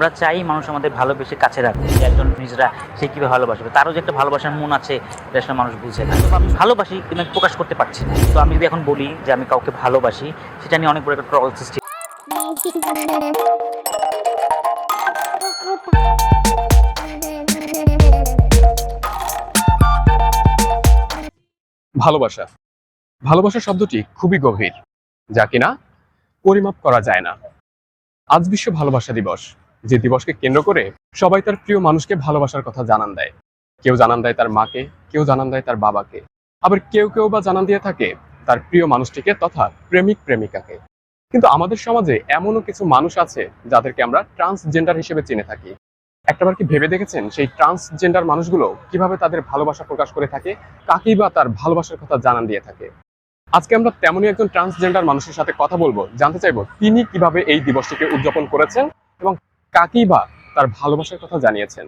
আমরা চাই মানুষ আমাদের ভালোবেসে কাছে রাখবে যে একজন নিজেরা সে কীভাবে ভালোবাসবে? তারও যে একটা ভালোবাসার মন আছে, এটা মানুষ বুঝে না। আমি ভালোবাসি, কিন্তু প্রকাশ করতে পারছি না। তো আমি যদি এখন বলি যে আমি কাউকে ভালোবাসি, সেটা নিয়ে অনেক বড় একটা ট্রল সৃষ্টি ভালোবাসা। ভালোবাসা শব্দটি খুবই গভীর, যা কিনা পরিমাপ করা যায় না। আজ বিশ্ব ভালোবাসা দিবস। যে দিবসকে কেন্দ্র করে সবাই তার প্রিয় মানুষকে ভালোবাসার কথা জানান দেয়। কেউ জানান দেয় তার মাকে, কেউ জানান দেয় তার বাবাকে। আবার কেউ কেউ বা জানান দিয়ে থাকে তার প্রিয় মানুষটিকে তথা প্রেমিক প্রেমিকাকে। কিন্তু আমাদের সমাজে এমনও কিছু মানুষ আছে যাদেরকে আমরা ট্রান্সজেন্ডার হিসেবে চিনে থাকি। একটাবার কি ভেবে দেখেছেন সেই ট্রান্সজেন্ডার মানুষগুলো কীভাবে তাদের ভালোবাসা প্রকাশ করে থাকে, কাকেই বা তার ভালোবাসার কথা জানান দিয়ে থাকে? আজকে আমরা তেমনই একজন ট্রান্সজেন্ডার মানুষের সাথে কথা বলব, জানতে চাইব তিনি কীভাবে এই দিবসটিকে উদযাপন করেছেন এবং কাকেই বা তার ভালোবাসার কথা জানিয়েছেন।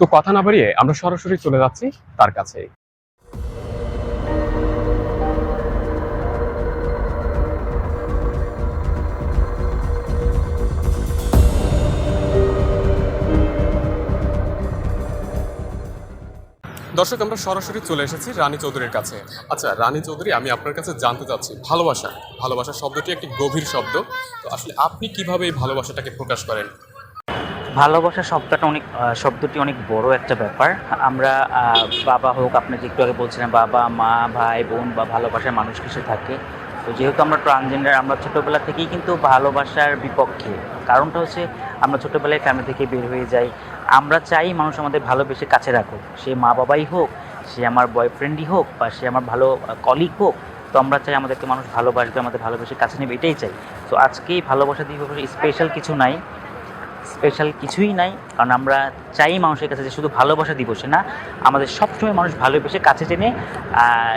তো কথা না বাড়িয়ে আমরা সরাসরি চলে যাচ্ছি তার কাছে দর্শক, আমরা সরাসরি চলে এসেছি রানী চৌধুরীর কাছে। আচ্ছা রানী চৌধুরী, আমি আপনার কাছে জানতে চাচ্ছি, ভালোবাসা। ভালোবাসা শব্দটি একটি গভীর শব্দ। তো আসলে আপনি কীভাবে এই ভালোবাসাটাকে প্রকাশ করেন? ভালোবাসা শব্দটা অনেক শব্দটি অনেক বড় একটা ব্যাপার। আমরা বাবা হোক, আপনি যে একটু আগে বলছিলেন, বাবা, মা, ভাই, বোন বা ভালোবাসার মানুষ কিছু থাকে। তো যেহেতু আমরা ট্রান্সজেন্ডার, আমরা ছোটোবেলা থেকেই কিন্তু ভালোবাসার বিপক্ষে। কারণটা হচ্ছে আমরা ছোটোবেলায় ফ্যামিলি থেকে বের হয়ে যাই আমরা চাই মানুষ আমাদের ভালোবেসে কাছে রাখুক। সে মা বাবাই হোক, সে আমার বয়ফ্রেন্ডই হোক বা সে আমার ভালো কলিগ হোক, তো আমরা চাই আমাদেরকে মানুষ ভালোবাসবে, আমাদের ভালোবেসে কাছে নেবে, এটাই চাই। তো আজকে ভালোবাসা দিবসে স্পেশাল কিছু নাই। স্পেশাল কিছুই নাই। কারণ আমরা চাই মানুষের কাছে যে শুধু ভালোবাসা দিবসে না, আমাদের সবসময় মানুষ ভালোবেসে কাছে টেনে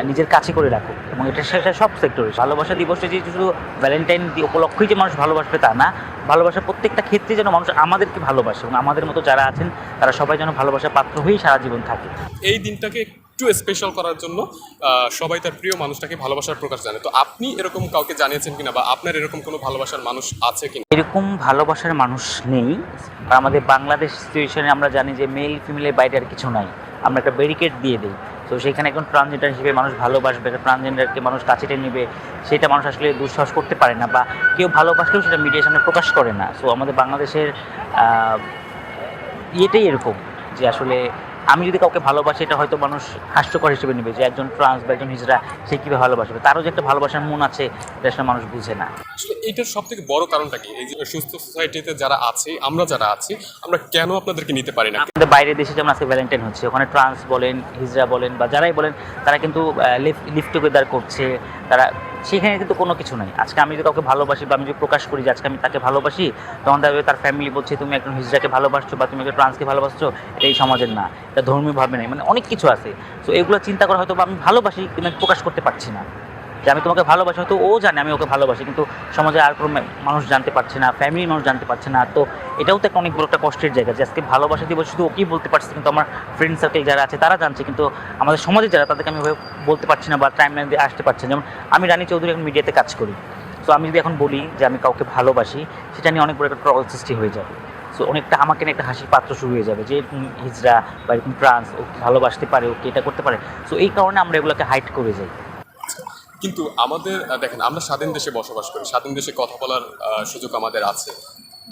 নিজের কাছে করে রাখুক। এবং এটা সেটা সব সেক্টরে ভালোবাসা দিবসে যে শুধু ভ্যালেন্টাইন উপলক্ষেই যে মানুষ ভালোবাসবে তা না, ভালোবাসা প্রত্যেকটা ক্ষেত্রে যেন মানুষ আমাদেরকে ভালোবাসে এবং আমাদের মতো যারা আছেন, তারা সবাই যেন ভালোবাসার পাত্র হয়েই সারা জীবন থাকে। এই দিনটাকে একটু স্পেশাল করার জন্য সবাই তার প্রিয় মানুষটাকে ভালোবাসার প্রকাশ জানে। তো আপনি এরকম কাউকে জানিয়েছেন কিনা বা আপনার এরকম কোনো ভালোবাসার মানুষ আছে কিনা? এরকম ভালোবাসার মানুষ নেই। আর আমাদের বাংলাদেশ সিচুয়েশনে আমরা জানি যে মেল ফিমেলের বাইরে আর কিছু নাই। আমরা একটা ব্যারিকেড দিয়ে দিই। তো সেখানে এখন ট্রান্সজেন্ডার হিসেবে মানুষ ভালোবাসবে ট্রান্সজেন্ডারকে মানুষ কাছে টেনে নেবে, সেটা মানুষ আসলে দুঃসাহস করতে পারে না বা কেউ ভালোবাসলেও সেটা মিডিয়ার সামনে প্রকাশ করে না। সো আমাদের বাংলাদেশের ইয়েটাই এরকম যে আসলে আমি যদি কাউকে ভালোবাসি এটা হয়তো মানুষ হাস্যকর হিসেবে নেবে যে একজন ট্রান্স বা একজন হিজড়া সে কীভাবে ভালোবাসবে? তারও যে একটা ভালোবাসার মন আছে এটা আসলে মানুষ বুঝে না। আসলে এইটার সব থেকে বড় কারণটা কি? এই যে সুস্থ সোসাইটিতে যারা আছে আমরা যারা আছি আমরা কেন আপনাদেরকে নিতে পারি না? আমাদের বাইরের দেশে যেমন আজকে ভ্যালেন্টাইন হচ্ছে ওখানে ট্রান্স বলেন হিজরা বলেন বা যারাই বলেন তারা কিন্তু লিফট টুগেদার করছে তারা সেখানে কিন্তু কোনো কিছু নাই। আজকে আমি যদি কাউকে ভালোবাসি বা আমি যদি প্রকাশ করি যে আজকে আমি তাকে ভালোবাসি, তখন দেখবে তার ফ্যামিলি বলছে, তুমি একজন হিজরাকে ভালোবাসছো বা তুমি একজন ট্রান্সকে ভালোবাসছো? এটা এই সমাজের না। এটা ধর্মীয়ভাবে নেই। মানে অনেক কিছু আছে। তো এগুলো চিন্তা করা হয়তো বা আমি ভালোবাসি কিন্তু প্রকাশ করতে পারছি না। যে আমি তোমাকে ভালোবাসি, হয়তো ও জানে আমি ওকে ভালোবাসি, কিন্তু সমাজে আর কোনো মানুষ জানতে পারছে না ফ্যামিলির মানুষ জানতে পারছে না। তো এটাও তো একটা অনেক বড় একটা কষ্টের জায়গা যে আজকে ভালোবাসা দিবস, শুধু ওকেই বলতে পারছি, কিন্তু আমার ফ্রেন্ড সার্কেল যারা আছে, তারা জানছে, কিন্তু আমাদের সমাজে যারা, তাদেরকে আমি বলতে পারছি না বা টাইম লাইন দিয়ে আসতে পারছি না। যেমন আমি রানী চৌধুরী এখন মিডিয়াতে কাজ করি। সো আমি যদি এখন বলি যে আমি কাউকে ভালোবাসি, সেটা নিয়ে অনেক বড় একটা ট্রল সৃষ্টি হয়ে যাবে। সো অনেকটা আমাকে একটা হাসির পাত্র শুরু হয়ে যাবে যে এরকম হিজড়া বা এরকম ট্রান্স ও ভালোবাসতে পারে ওকে এটা করতে পারে? সো এই কারণে আমরা এগুলোকে হাইট করে যাই। কিন্তু আমাদের দেখেন, আমরা স্বাধীন দেশে বসবাস করি। স্বাধীন দেশে কথা বলার সুযোগ আমাদের আছে।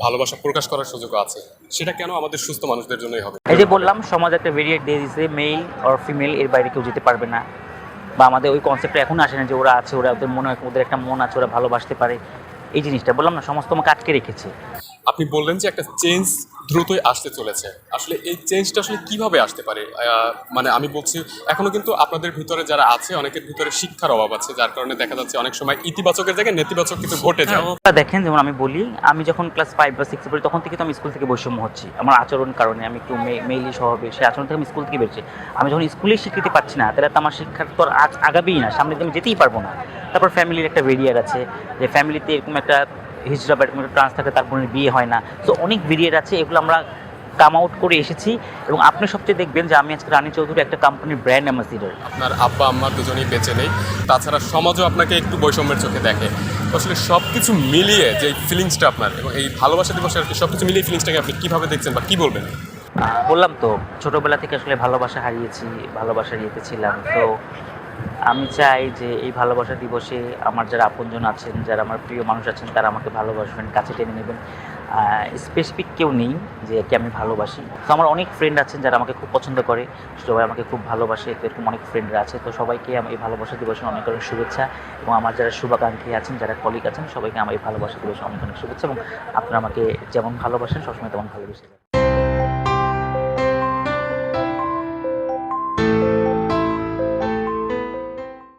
ভালোবাসা প্রকাশ করার সুযোগ আছে। সেটা কেন আমাদের সুস্থ মানুষদের জন্যই হবে? এই যে বললাম, সমাজ একটা ভেরিয়েট দিয়ে দিছে মেল আর ফিমেল এর বাইরে কেউ যেতে পারবে না। বা আমাদের ওই কনসেপ্টটা এখন আসে না যে ওরা আছে, ওরা ওদের মনে ওদের একটা মন আছে, ওরা ভালোবাসতে পারে। এই জিনিসটা বললাম না, সমস্ত আমাকে আটকে রেখেছে। আপনি বললেন যে একটা চেঞ্জ দ্রুতই আসতে চলেছে। আসলে এই চেঞ্জটা আসলে কীভাবে আসতে পারে? মানে আমি বলছি, এখনও কিন্তু আপনাদের ভিতরে যারা আছে, অনেকের ভিতরে শিক্ষার অভাব আছে, যার কারণে দেখা যাচ্ছে অনেক সময় ইতিবাচকের জায়গায় নেতিবাচক কিছু ঘটে যায়। দেখেন, যেমন আমি বলি, আমি যখন ক্লাস ফাইভ বা সিক্সে পড়ি, তখন থেকে তো আমি স্কুল থেকে বৈষম্য হচ্ছি। আমার আচরণ কারণে আমি একটু মেইলি স্বভাবে সেই আচরণ থেকে আমি স্কুল থেকে বেরোচ্ছি আমি যখন স্কুলেই স্বীকৃতি পাচ্ছি না, তাহলে তো আমার শিক্ষার তো আগাবেই না সামনে আমি যেতেই পারব না। তারপর ফ্যামিলির একটা ভেরিয়ার আছে, যে ফ্যামিলিতে এরকম একটা হিজড়া বা এরকম একটা ট্রান্স থাকে তার বোনের বিয়ে হয় না। তো অনেক ভেরিয়ার আছে এগুলো আমরা কাম আউট করে এসেছি। এবং আপনি সবচেয়ে দেখবেন যে আমি আজকে রানী চৌধুরী একটা কোম্পানির ব্র্যান্ড অ্যাম্বাসিডার আপনার আব্বা আম্মা দুজনেই বেঁচে নেই। তাছাড়া সমাজও আপনাকে একটু বৈষম্যের চোখে দেখে। আসলে সব কিছু মিলিয়ে যে ফিলিংসটা আপনার এবং এই ভালোবাসা দিবসে আর কি সব কিছু মিলিয়ে ফিলিংসটাকে আপনি কীভাবে দেখছেন বা কি বলবেন? বললাম তো ছোটবেলা থেকে আসলে ভালোবাসা হারিয়েছি ভালোবাসা ইয়েতে ছিলাম। তো আমি চাই যে এই ভালোবাসা দিবসে আমার যারা আপনজন আছেন, যারা আমার প্রিয় মানুষ আছেন, তারা আমাকে ভালোবাসবেন, কাছে টেনে নেবেন। স্পেসিফিক কেউ নেই যে একে আমি ভালোবাসি। তো আমার অনেক ফ্রেন্ড আছেন যারা আমাকে খুব পছন্দ করে, সবাই আমাকে খুব ভালোবাসে তো এরকম অনেক ফ্রেন্ডরা আছে। তো সবাইকে আমি এই ভালোবাসা দিবসে অনেক অনেক শুভেচ্ছা এবং আমার যারা শুভাকাঙ্ক্ষী আছেন, যারা কলিগ আছেন, সবাইকে আমার এই ভালোবাসা দিবসে অনেক অনেক শুভেচ্ছা এবং আপনারা আমাকে যেমন ভালোবাসেন, সবসময় তেমন ভালোবেসে